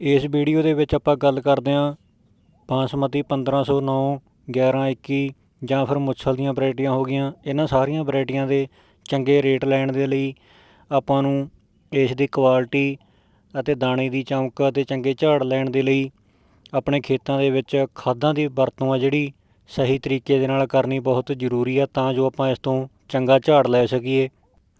ਇਸ ਵੀਡੀਓ ਦੇ ਵਿੱਚ ਆਪਾਂ ਗੱਲ ਕਰਦੇ ਹਾਂ ਬਾਸਮਤੀ 1509 1121 ਜਾਂ ਫਿਰ ਮੁੱਛਲ ਦੀਆਂ ਵੈਰਾਈਟੀਆਂ ਹੋ ਗਈਆਂ। ਇਹਨਾਂ ਸਾਰੀਆਂ ਵੈਰਾਈਟੀਆਂ ਦੇ ਚੰਗੇ ਰੇਟ ਲੈਣ ਦੇ ਲਈ ਆਪਾਂ ਨੂੰ ਇਸ ਦੀ ਕੁਆਲਿਟੀ ਅਤੇ ਦਾਣੇ ਦੀ ਚਮਕ ਅਤੇ ਚੰਗੇ ਝਾੜ ਲੈਣ ਦੇ ਲਈ ਆਪਣੇ ਖੇਤਾਂ ਦੇ ਵਿੱਚ ਖਾਦਾਂ ਦੀ ਵਰਤੋਂ ਆ ਜਿਹੜੀ ਸਹੀ ਤਰੀਕੇ ਦੇ ਨਾਲ ਕਰਨੀ ਬਹੁਤ ਜ਼ਰੂਰੀ ਆ ਤਾਂ ਜੋ ਆਪਾਂ ਇਸ ਤੋਂ ਚੰਗਾ ਝਾੜ ਲੈ ਸਕੀਏ।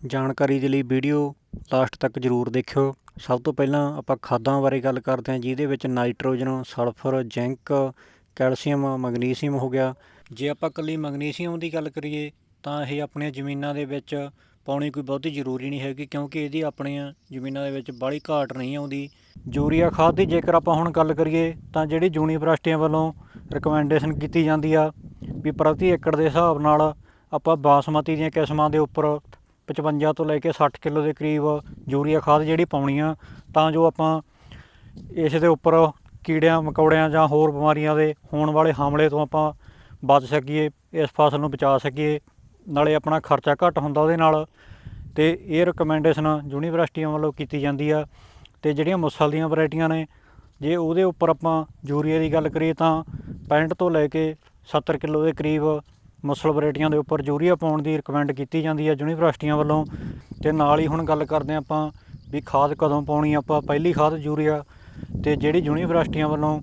ਜਾਣਕਾਰੀ ਦੇ ਲਈ ਵੀਡੀਓ ਲਾਸਟ ਤੱਕ ਜ਼ਰੂਰ ਦੇਖਿਓ। ਸਭ ਤੋਂ ਪਹਿਲਾਂ ਆਪਾਂ ਖਾਦਾਂ ਬਾਰੇ ਗੱਲ ਕਰਦੇ ਹਾਂ, ਜਿਹਦੇ ਵਿੱਚ nitrogen, sulphur, zinc, calcium, magnesium ਹੋ ਗਿਆ। ਜੇ ਆਪਾਂ ਇਕੱਲੀ ਮੈਗਨੀਸੀਅਮ ਦੀ ਗੱਲ ਕਰੀਏ, ਤਾਂ ਇਹ ਆਪਣੀਆਂ ਜ਼ਮੀਨਾਂ ਦੇ ਵਿੱਚ ਪਾਉਣੀ ਕੋਈ ਬਹੁਤੀ ਜ਼ਰੂਰੀ ਨਹੀਂ ਹੈਗੀ, ਕਿਉਂਕਿ ਇਹਦੀ ਆਪਣੀਆਂ ਜ਼ਮੀਨਾਂ ਦੇ ਵਿੱਚ ਬਾਹਲੀ ਘਾਟ ਨਹੀਂ ਆਉਂਦੀ। ਯੂਰੀਆ ਖਾਦ ਦੀ ਜੇਕਰ ਆਪਾਂ ਹੁਣ ਗੱਲ ਕਰੀਏ, ਤਾਂ ਜਿਹੜੀ ਯੂਨੀਵਰਸਿਟੀਆਂ ਵੱਲੋਂ ਰਿਕਮੈਂਡੇਸ਼ਨ ਕੀਤੀ ਜਾਂਦੀ ਆ, ਵੀ ਪ੍ਰਤੀ ਏਕੜ ਦੇ ਹਿਸਾਬ ਨਾਲ ਆਪਾਂ ਬਾਸਮਤੀ ਦੀਆਂ ਕਿਸਮਾਂ ਦੇ ਉੱਪਰ 55 ਤੋਂ ਲੈ ਕੇ 60 ਕਿਲੋ ਦੇ ਕਰੀਬ ਯੂਰੀਆ ਖਾਦ ਜਿਹੜੀ ਪਾਉਣੀ ਆ, ਤਾਂ ਜੋ ਆਪਾਂ ਇਸ ਦੇ ਉੱਪਰ ਕੀੜਿਆਂ, ਮਕੌੜਿਆਂ ਜਾਂ ਹੋਰ ਬਿਮਾਰੀਆਂ ਦੇ ਹੋਣ ਵਾਲੇ ਹਮਲੇ ਤੋਂ ਆਪਾਂ ਬਚ ਸਕੀਏ, ਇਸ ਫਸਲ ਨੂੰ ਬਚਾ ਸਕੀਏ, ਨਾਲੇ ਆਪਣਾ ਖਰਚਾ ਘੱਟ ਹੁੰਦਾ ਉਹਦੇ ਨਾਲ। ਤੇ ਇਹ ਰਿਕਮੈਂਡੇਸ਼ਨ ਯੂਨੀਵਰਸਿਟੀਆਂ ਵੱਲੋਂ ਕੀਤੀ ਜਾਂਦੀ ਆ, ਤੇ ਜਿਹੜੀਆਂ ਮੁਸਲ ਦੀਆਂ ਵੈਰਾਈਟੀਆਂ ਨੇ, ਜੇ ਉਹਦੇ ਉੱਪਰ ਆਪਾਂ ਯੂਰੀਆ ਦੀ ਗੱਲ ਕਰੀਏ ਤਾਂ 65 ਤੋਂ ਲੈ ਕੇ 70 ਕਿਲੋ ਦੇ ਕਰੀਬ ਮੁਸਲ ਵੈਰਾਈਟੀਆਂ ਦੇ ਉੱਪਰ ਯੂਰੀਆ ਪਾਉਣ ਦੀ ਰਿਕਮੈਂਡ ਕੀਤੀ ਜਾਂਦੀ ਹੈ ਯੂਨੀਵਰਸਿਟੀਆਂ ਵੱਲੋਂ। ਤੇ ਨਾਲ ਹੀ ਹੁਣ ਗੱਲ ਕਰਦੇ ਹਾਂ ਆਪਾਂ ਵੀ ਖਾਦ ਕਦੋਂ ਪਾਉਣੀ, ਆਪਾਂ ਪਹਿਲੀ ਖਾਦ ਯੂਰੀਆ ਤੇ ਜਿਹੜੀ ਯੂਨੀਵਰਸਿਟੀਆਂ ਵੱਲੋਂ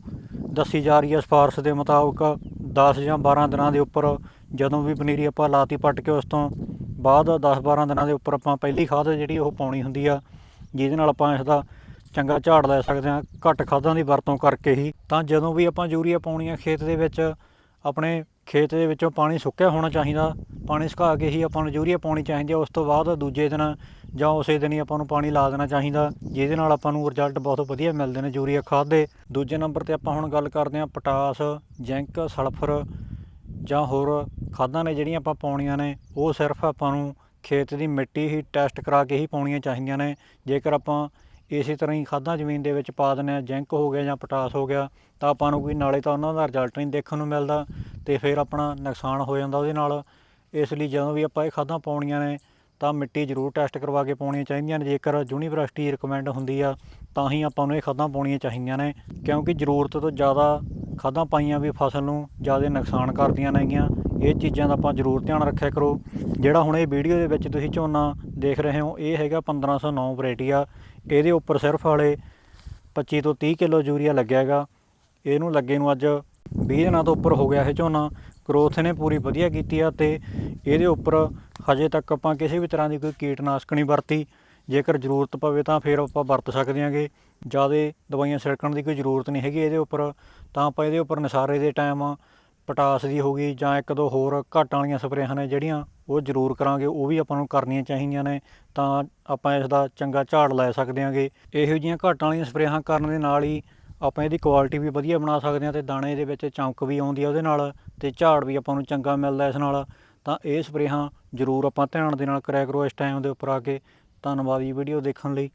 ਦੱਸੀ ਜਾ ਰਹੀ ਹੈ ਸਿਫਾਰਸ਼ ਦੇ ਮੁਤਾਬਕ 10 ਜਾਂ 12 ਦਿਨਾਂ ਦੇ ਉੱਪਰ ਜਦੋਂ ਵੀ ਪਨੀਰੀ ਆਪਾਂ ਲਾਤੀ ਪੱਟ ਕੇ ਉਸ ਤੋਂ ਬਾਅਦ 10-12 ਦਿਨਾਂ ਦੇ ਉੱਪਰ ਆਪਾਂ ਪਹਿਲੀ ਖਾਦ ਜਿਹੜੀ ਉਹ ਪਾਉਣੀ ਹੁੰਦੀ ਆ, ਜਿਹਦੇ ਨਾਲ ਆਪਾਂ ਇਸ ਦਾ ਚੰਗਾ ਝਾੜ ਲੈ ਸਕਦੇ ਹਾਂ, ਘੱਟ ਖਾਦਾਂ ਦੀ ਵਰਤੋਂ ਕਰਕੇ ਹੀ। ਤਾਂ ਜਦੋਂ ਵੀ ਆਪਾਂ ਯੂਰੀਆ ਪਾਉਣੀ ਆ ਖੇਤ ਦੇ ਵਿੱਚ, ਆਪਣੇ ਖੇਤ ਦੇ ਵਿੱਚੋਂ ਪਾਣੀ ਸੁੱਕਿਆ ਹੋਣਾ ਚਾਹੀਦਾ, ਪਾਣੀ ਸੁਕਾ ਕੇ ਹੀ ਆਪਾਂ ਨੂੰ ਯੂਰੀਆ ਪਾਉਣੀ ਚਾਹੀਦੀ ਹੈ ਉਸ ਤੋਂ ਬਾਅਦ ਦੂਜੇ ਦਿਨ ਜਾਂ ਉਸੇ ਦਿਨ ਹੀ ਆਪਾਂ ਨੂੰ ਪਾਣੀ ਲਾ ਦੇਣਾ ਚਾਹੀਦਾ, ਜਿਹਦੇ ਨਾਲ ਆਪਾਂ ਨੂੰ ਰਿਜ਼ਲਟ ਬਹੁਤ ਵਧੀਆ ਮਿਲਦੇ ਨੇ ਯੂਰੀਆ ਖਾਦ ਦੇ। ਦੂਜੇ ਨੰਬਰ ਤੇ ਆਪਾਂ ਹੁਣ ਗੱਲ ਕਰਦੇ ਹਾਂ ਪੋਟਾਸ, ਜ਼ਿੰਕ, ਸਲਫਰ ਜਾਂ ਹੋਰ ਖਾਦਾਂ ਨੇ ਜਿਹੜੀਆਂ ਆਪਾਂ ਪਾਉਣੀਆਂ ਨੇ, ਉਹ ਸਿਰਫ ਆਪਾਂ ਨੂੰ ਖੇਤ ਦੀ ਮਿੱਟੀ ਹੀ ਟੈਸਟ ਕਰਾ ਕੇ ਹੀ ਪਾਉਣੀਆਂ ਚਾਹੀਦੀਆਂ ਨੇ। ਜੇਕਰ ਆਪਾਂ ਇਸੇ ਤਰ੍ਹਾਂ ਹੀ ਖਾਦਾਂ ਜ਼ਮੀਨ ਦੇ ਵਿੱਚ ਪਾ ਦਿੰਦੇ ਹਾਂ, ਜ਼ਿੰਕ ਹੋ ਗਿਆ ਜਾਂ ਪੋਟਾਸ ਹੋ ਗਿਆ, ਤਾਂ ਆਪਾਂ ਨੂੰ ਕੋਈ ਨਾਲੇ ਤਾਂ ਉਹਨਾਂ ਦਾ ਰਿਜ਼ਲਟ ਨਹੀਂ ਦੇਖਣ ਨੂੰ ਮਿਲਦਾ ਤੇ ਫਿਰ ਆਪਣਾ ਨੁਕਸਾਨ ਹੋ ਜਾਂਦਾ ਉਹਦੇ ਨਾਲ। ਇਸ ਲਈ ਜਦੋਂ ਵੀ ਆਪਾਂ ਇਹ ਖਾਦਾਂ ਪਾਉਣੀਆਂ ਨੇ, ਤਾਂ ਮਿੱਟੀ ਜ਼ਰੂਰ ਟੈਸਟ ਕਰਵਾ ਕੇ ਪਾਉਣੀਆਂ ਚਾਹੀਦੀਆਂ ਨੇ। ਜੇਕਰ ਯੂਨੀਵਰਸਿਟੀ ਰਿਕਮੈਂਡ ਹੁੰਦੀ ਆ, ਤਾਂ ਹੀ ਆਪਾਂ ਨੂੰ ਇਹ ਖਾਦਾਂ ਪਾਉਣੀਆਂ ਚਾਹੀਦੀਆਂ ਨੇ, ਕਿਉਂਕਿ ਜ਼ਰੂਰਤ ਤੋਂ ਜ਼ਿਆਦਾ ਖਾਦਾਂ ਪਾਈਆਂ ਵੀ ਫਸਲ ਨੂੰ ਜ਼ਿਆਦਾ ਨੁਕਸਾਨ ਕਰਦੀਆਂ ਨੇਗੀਆਂ। ਇਹ ਚੀਜ਼ਾਂ ਦਾ ਆਪਾਂ ਜ਼ਰੂਰ ਧਿਆਨ ਰੱਖਿਆ ਕਰੋ। ਜਿਹੜਾ ਹੁਣ ਇਹ ਵੀਡੀਓ ਦੇ ਵਿੱਚ ਤੁਸੀਂ ਝੋਨਾ ਦੇਖ ਰਹੇ ਹੋ, ਇਹ ਹੈਗਾ 1509 ਵੈਰਾਈਟੀ ਆ ਇਹਦੇ ਉੱਪਰ ਸਿਰਫ ਵਾਲੇ 25 ਤੋਂ 30 ਕਿਲੋ ਯੂਰੀਆ ਲੱਗਿਆ ਹੈਗਾ। ਇਹਨੂੰ ਲੱਗੇ ਨੂੰ ਅੱਜ 20 ਦਿਨਾਂ ਤੋਂ ਉੱਪਰ ਹੋ ਗਿਆ ਇਹ ਝੋਨਾ। ਗਰੋਥ ਨੇ ਪੂਰੀ ਵਧੀਆ ਕੀਤੀ ਆ ਤੇ ਇਹਦੇ ਉੱਪਰ ਹਜੇ ਤੱਕ ਆਪਾਂ ਕਿਸੇ ਵੀ ਤਰ੍ਹਾਂ ਦੀ ਕੋਈ ਕੀਟਨਾਸ਼ਕ ਨਹੀਂ ਵਰਤੀ। ਜੇਕਰ ਜ਼ਰੂਰਤ ਪਵੇ ਤਾਂ ਫਿਰ ਆਪਾਂ ਵਰਤ ਸਕਦੇ ਹਾਂਗੇ ਜ਼ਿਆਦਾ ਦਵਾਈਆਂ ਛਿੜਕਣ ਦੀ ਕੋਈ ਜ਼ਰੂਰਤ ਨਹੀਂ ਹੈਗੀ ਇਹਦੇ ਉੱਪਰ। ਤਾਂ ਆਪਾਂ ਇਹਦੇ ਉੱਪਰ ਨਸਾਰੇ ਦੇ ਟਾਈਮ ਪਟਾਸ ਦੀ ਹੋ ਗਈ ਜਾਂ ਇੱਕ ਦੋ ਹੋਰ ਘਾਟਾਂ ਵਾਲੀਆਂ ਸਪਰੇਹਾਂ ਨੇ ਜਿਹੜੀਆਂ ਉਹ ਜ਼ਰੂਰ ਕਰਾਂਗੇ, ਉਹ ਵੀ ਆਪਾਂ ਨੂੰ ਕਰਨੀਆਂ ਚਾਹੀਦੀਆਂ ਨੇ, ਤਾਂ ਆਪਾਂ ਇਸ ਦਾ ਚੰਗਾ ਝਾੜ ਲੈ ਸਕਦੇ ਹਾਂਗੇ। ਇਹੋ ਜਿਹੀਆਂ ਘਾਟਾਂ ਵਾਲੀਆਂ ਸਪਰੇਹਾਂ ਕਰਨ ਦੇ ਨਾਲ ਹੀ ਆਪਾਂ ਇਹਦੀ ਕੁਆਲਿਟੀ ਵੀ ਵਧੀਆ ਬਣਾ ਸਕਦੇ ਹਾਂ ਤੇ ਦਾਣੇ ਦੇ ਵਿੱਚ ਚਮਕ ਵੀ ਆਉਂਦੀ ਆ ਉਹਦੇ ਨਾਲ ਤੇ ਝਾੜ ਵੀ ਆਪਾਂ ਨੂੰ ਚੰਗਾ ਮਿਲਦਾ ਇਸ ਨਾਲ। ਤਾਂ ਇਹ ਸਪਰੇਹਾਂ ਜ਼ਰੂਰ ਆਪਾਂ ਧਿਆਨ ਦੇ ਨਾਲ ਕਰਿਆ ਕਰੋ ਇਸ ਟਾਈਮ ਦੇ ਉੱਪਰ ਆ ਕੇ। ਧੰਨਵਾਦ ਜੀ ਵੀਡੀਓ ਦੇਖਣ ਲਈ।